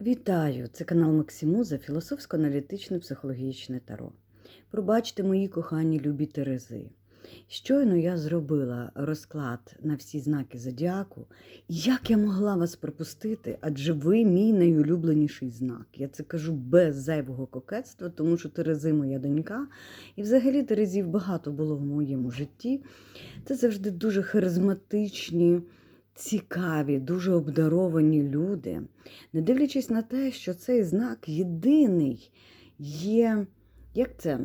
Вітаю! Це канал Максимуза, філософсько-аналітичне психологічне таро. Пробачте мої кохані любі Терези. Щойно я зробила розклад на всі знаки зодіаку. Як я могла вас пропустити? Адже ви мій найулюбленіший знак. Я це кажу без зайвого кокетства, тому що Терези моя донька. І взагалі Терезів багато було в моєму житті. Це завжди дуже харизматичні, цікаві, дуже обдаровані люди. Не дивлячись на те, що цей знак єдиний є, як це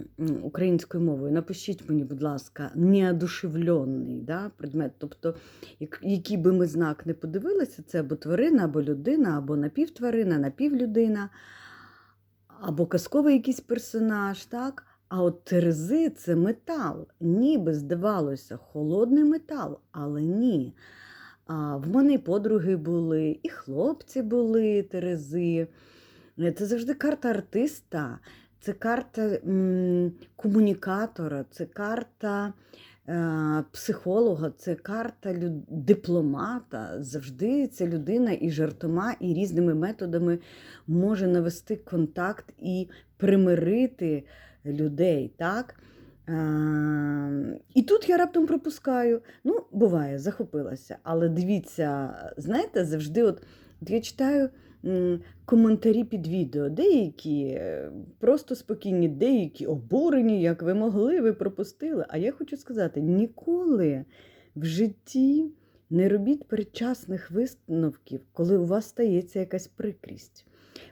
українською мовою, напишіть мені, будь ласка, неодушевлений да, предмет. Тобто, як- який би ми знак не подивилися, це або тварина, або людина, або напівтварина, напівлюдина, або казковий якийсь персонаж. так? А от терези це метал. Ніби здавалося, холодний метал, але ні. А, в мене і подруги були, і хлопці були терези. Е, Це завжди карта артиста, це карта м, комунікатора, це карта е, психолога, це карта лю- дипломата. Завжди ця людина і жартома, і різними методами може навести контакт і примирити людей. так? Е, і тут я раптом пропускаю. Ну, буває, захопилася. Але дивіться, знаєте, завжди, от, от я читаю коментарі під відео, деякі е, просто спокійні, деякі обурені, як ви могли, ви пропустили. А я хочу сказати: ніколи в житті не робіть передчасних висновків, коли у вас стається якась прикрість.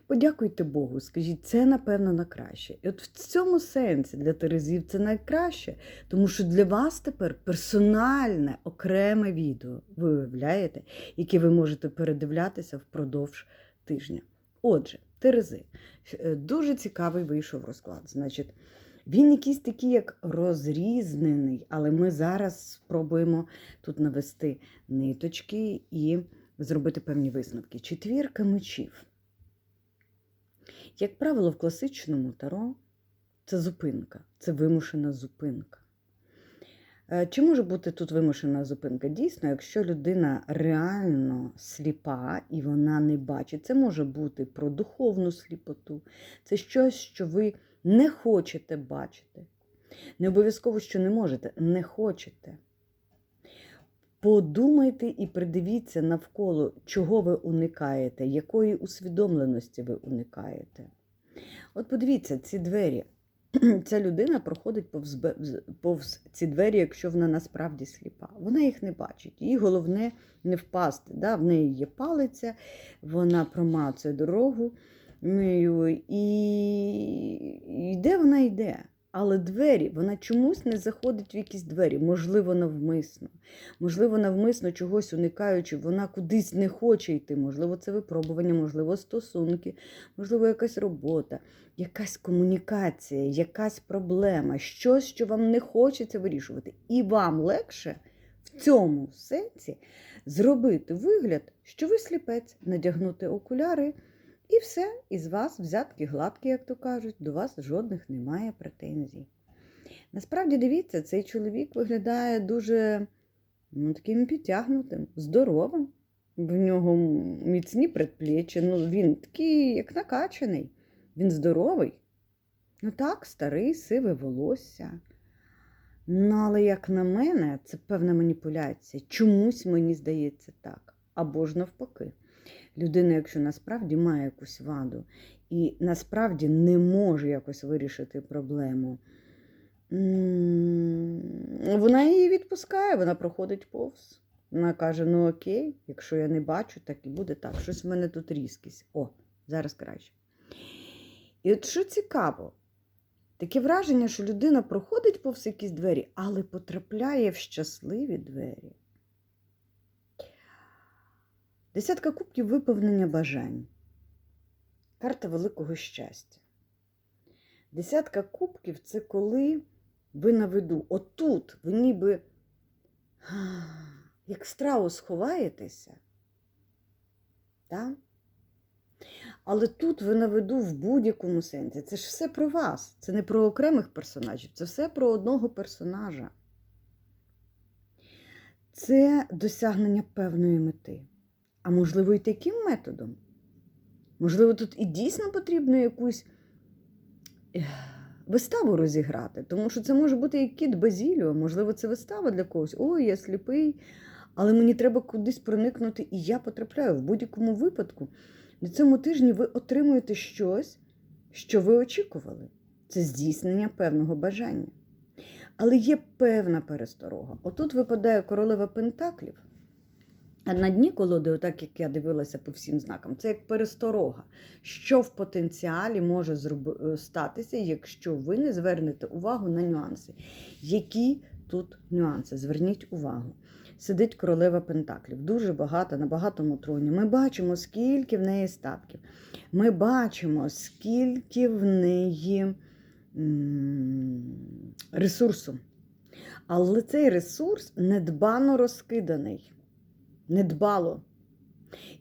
Подякуйте Богу, скажіть, це напевно на краще. І от в цьому сенсі для Терезів це найкраще, тому що для вас тепер персональне окреме відео, ви уявляєте, яке ви можете передивлятися впродовж тижня. Отже, Терези, е, дуже цікавий вийшов розклад. Значить, він якийсь такий, як розрізнений, але ми зараз спробуємо тут навести ниточки і зробити певні висновки. Четвірка мечів. Як правило, в класичному таро це зупинка, це вимушена зупинка. Е, Чи може бути тут вимушена зупинка? Дійсно, якщо людина реально сліпа і вона не бачить, це може бути про духовну сліпоту, це щось, що ви не хочете бачити. Не обов'язково, що не можете, не хочете. Подумайте і придивіться навколо, чого ви уникаєте, якої усвідомленості ви уникаєте. От подивіться, ці двері. Ця людина проходить повз, повз ці двері, якщо вона насправді сліпа. Вона їх не бачить. Їй головне не впасти. Да? В неї є палиця, вона промацує дорогу і йде вона йде. Але двері, вона чомусь не заходить в якісь двері, можливо, навмисно. Можливо, навмисно чогось уникаючи, вона кудись не хоче йти. Можливо, це випробування, можливо, стосунки, можливо, якась робота, якась комунікація, якась проблема, щось, що вам не хочеться вирішувати. І вам легше в цьому сенсі зробити вигляд, що ви сліпець, надягнути окуляри. І все, із вас взятки гладкі, як то кажуть, до вас жодних немає претензій. Насправді, дивіться, цей чоловік виглядає дуже ну, таким підтягнутим, здоровим. В нього міцні предплечі, ну, він такий, як накачаний. Він здоровий. Ну так, старий, сиве волосся. Ну, але, як на мене, це певна маніпуляція. Чомусь мені здається так. Або ж навпаки. Людина, якщо насправді має якусь ваду і насправді не може якось вирішити проблему, вона її відпускає, вона проходить повз. Вона каже: ну окей, якщо я не бачу, так і буде так. Щось в мене тут різкість. О, зараз краще. І от що цікаво, таке враження, що людина проходить повз якісь двері, але потрапляє в щасливі двері. Десятка кубків виповнення бажань. Карта великого щастя. Десятка кубків це коли ви на виду. Отут ви ніби як страус ховаєтеся. Так? Але тут ви на виду в будь-якому сенсі. Це ж все про вас. Це не про окремих персонажів, це все про одного персонажа. Це досягнення певної мети. А можливо, і таким методом. Можливо, тут і дійсно потрібно якусь виставу розіграти, тому що це може бути як кіт Базіліо, можливо, це вистава для когось. Ой, я сліпий, але мені треба кудись проникнути, і я потрапляю в будь-якому випадку. На цьому тижні ви отримуєте щось, що ви очікували. Це здійснення певного бажання. Але є певна пересторога. Отут випадає королева Пентаклів. На дні колоди, отак як я дивилася по всім знакам, це як пересторога, що в потенціалі може зроб- статися, якщо ви не звернете увагу на нюанси. Які тут нюанси? Зверніть увагу. Сидить королева Пентаклів, дуже багата на багатому троні. Ми бачимо, скільки в неї статків. Ми бачимо, скільки в неї ресурсу. Але цей ресурс недбано розкиданий. Недбало.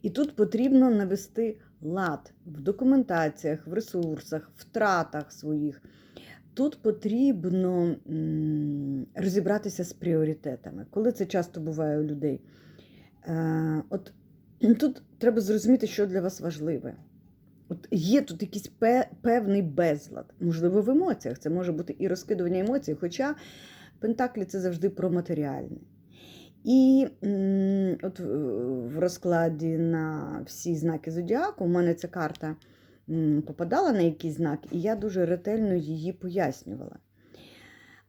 І тут потрібно навести лад в документаціях, в ресурсах, в тратах своїх. Тут потрібно розібратися з пріоритетами. Коли це часто буває у людей, е, от тут треба зрозуміти, що для вас важливе. От є тут якийсь певний безлад, можливо, в емоціях. Це може бути і розкидування емоцій, хоча Пентаклі це завжди про матеріальне. І от в- в розкладі на всі знаки зодіаку у мене ця карта попадала на якийсь знак, і я дуже ретельно її пояснювала.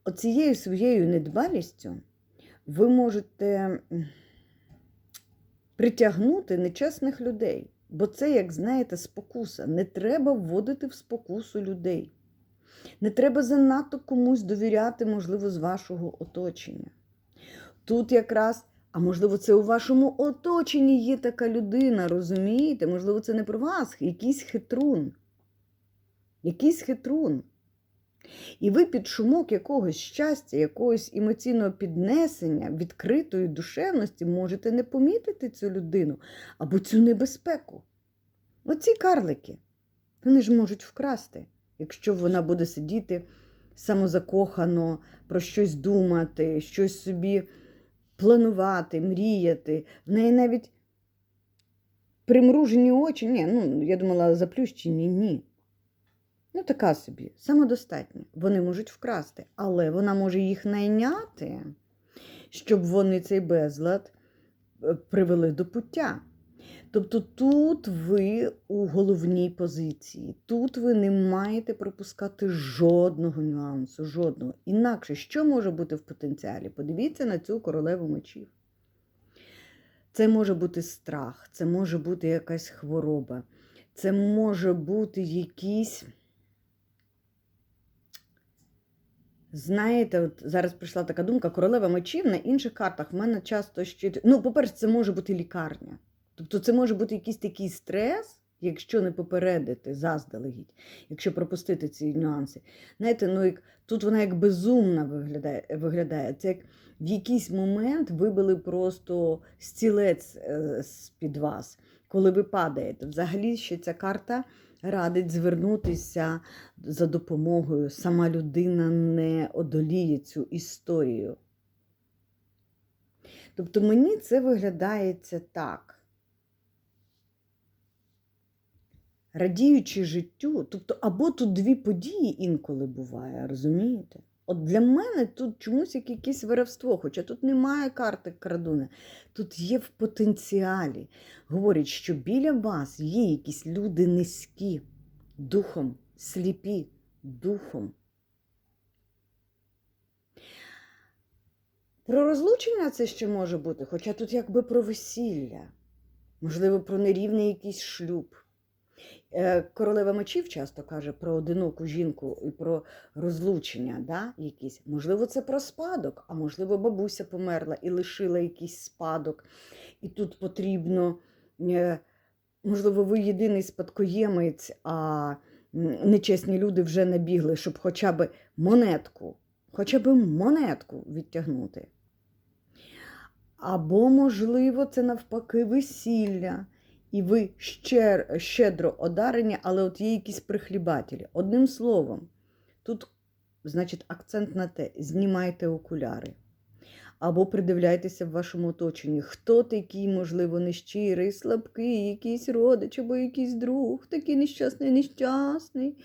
Оцією своєю недбалістю ви можете притягнути нечесних людей, бо це, як знаєте, спокуса. Не треба вводити в спокусу людей. Не треба занадто комусь довіряти, можливо, з вашого оточення. Тут якраз, а можливо, це у вашому оточенні є така людина, розумієте? Можливо, це не про вас, якийсь хитрун. Якийсь хитрун. І ви під шумок якогось щастя, якогось емоційного піднесення, відкритої душевності можете не помітити цю людину або цю небезпеку. Оці карлики, вони ж можуть вкрасти, якщо вона буде сидіти самозакохано, про щось думати, щось собі планувати, мріяти. В неї навіть примружені очі. Ні, ну, я думала, заплющені, ні. Ну, така собі, самодостатня. Вони можуть вкрасти, але вона може їх найняти, щоб вони цей безлад е, привели до пуття. Тобто тут ви у головній позиції, тут ви не маєте пропускати жодного нюансу, жодного. Інакше, що може бути в потенціалі? Подивіться на цю королеву мечів. Це може бути страх, це може бути якась хвороба, це може бути якісь. Знаєте, от зараз прийшла така думка: королева мечів на інших картах в мене часто ще. Ну, по-перше, це може бути лікарня. Тобто це може бути якийсь такий стрес, якщо не попередити заздалегідь, якщо пропустити ці нюанси. Знаєте, ну як тут вона як безумна виглядає. виглядає. Це як в якийсь момент вибили просто стілець е, з-під вас, коли ви падаєте. Взагалі ще ця карта радить звернутися за допомогою. Сама людина не одоліє цю історію. Тобто мені це виглядається так. Радіючи життю, тобто або тут дві події інколи буває, розумієте? От для мене тут чомусь як якесь воровство, хоча тут немає карти крадуни, тут є в потенціалі. Говорять, що біля вас є якісь люди низькі, духом, сліпі, духом. Про розлучення це ще може бути, хоча тут якби про весілля, можливо, про нерівний якийсь шлюб. Е, Королева мечів часто каже про одиноку жінку і про розлучення, да, якісь. Можливо, це про спадок, а можливо, бабуся померла і лишила якийсь спадок. І тут потрібно, е, можливо, ви єдиний спадкоємець, а нечесні люди вже набігли, щоб хоча б монетку, хоча б монетку відтягнути. Або, можливо, це навпаки весілля і ви щер, щедро одарені, але от є якісь прихлібателі. Одним словом, тут, значить, акцент на те, знімайте окуляри. Або придивляйтеся в вашому оточенні, хто такий, можливо, нещирий, слабкий, якийсь родич або якийсь друг, такий нещасний, нещасний.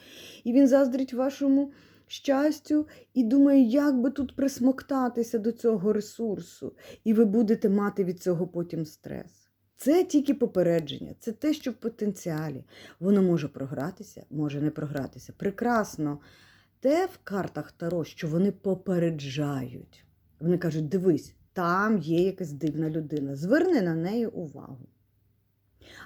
І він заздрить вашому щастю і думає, як би тут присмоктатися до цього ресурсу. І ви будете мати від цього потім стрес. Це тільки попередження, це те, що в потенціалі. Воно може програтися, може не програтися. Прекрасно. Те в картах Таро, що вони попереджають. Вони кажуть: дивись, там є якась дивна людина, зверни на неї увагу.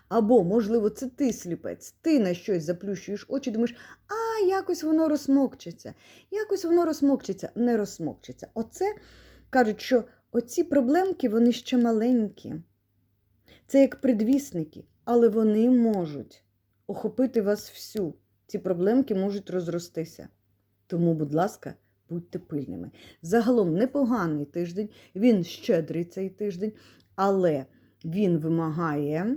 Або, можливо, це ти сліпець, ти на щось заплющуєш очі, думаєш, а якось воно розмокчеться, якось воно розмокчеться, не розмокчеться. Оце кажуть, що оці проблемки вони ще маленькі. Це як предвісники, але вони можуть охопити вас всю. Ці проблемки можуть розростися. Тому, будь ласка, будьте пильними. Загалом непоганий тиждень, він щедрий цей тиждень, але він вимагає,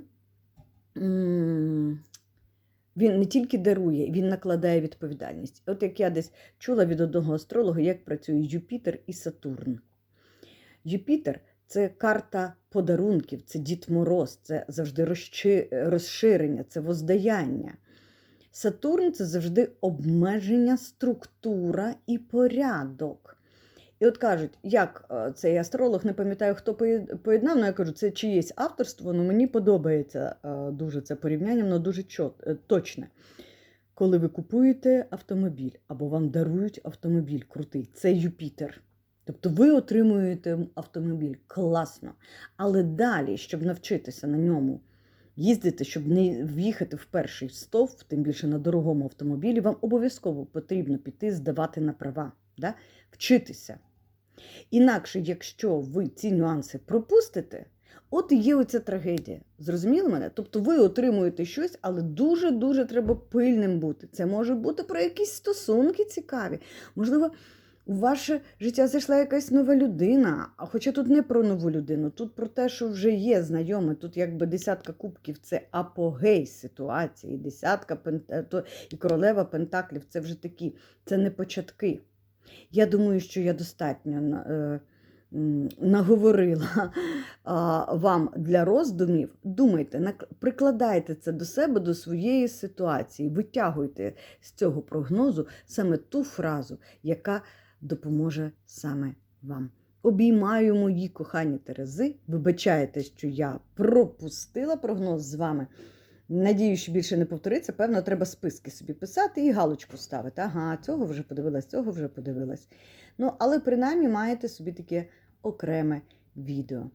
він не тільки дарує, він накладає відповідальність. От як я десь чула від одного астролога, як працює Юпітер і Сатурн. Юпітер це карта подарунків, це Дід Мороз, це завжди розширення, це воздаяння. Сатурн це завжди обмеження, структура і порядок. І от кажуть, як е, цей астролог, не пам'ятаю, хто поєднав, але я кажу, це чиєсь авторство, але мені подобається е, дуже це порівняння, воно дуже е, точне. Коли ви купуєте автомобіль або вам дарують автомобіль крутий, це Юпітер. Тобто ви отримуєте автомобіль класно. Але далі, щоб навчитися на ньому їздити, щоб не в'їхати в перший стовп, тим більше на дорогому автомобілі, вам обов'язково потрібно піти здавати на права, да? вчитися. Інакше, якщо ви ці нюанси пропустите, от і є оця трагедія. Зрозуміли мене? Тобто ви отримуєте щось, але дуже-дуже треба пильним бути. Це може бути про якісь стосунки цікаві. Можливо, у ваше життя зайшла якась нова людина, а хоча тут не про нову людину, тут про те, що вже є знайоме. Тут якби десятка кубків це апогей ситуації, десятка пен- е, і королева пентаклів це вже такі, це не початки. Я думаю, що я достатньо е, наговорила вам для роздумів. Думайте, прикладайте це до себе, до своєї ситуації, витягуйте з цього прогнозу саме ту фразу, яка допоможе саме вам. Обіймаю мої кохані Терези. Вибачайте, що я пропустила прогноз з вами. Надію, що більше не повториться. Певно, треба списки собі писати і галочку ставити. Ага, цього вже подивилась, цього вже подивилась. Ну, але принаймні маєте собі таке окреме відео.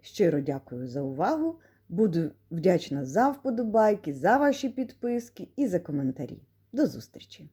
Щиро дякую за увагу. Буду вдячна за вподобайки, за ваші підписки і за коментарі. До зустрічі!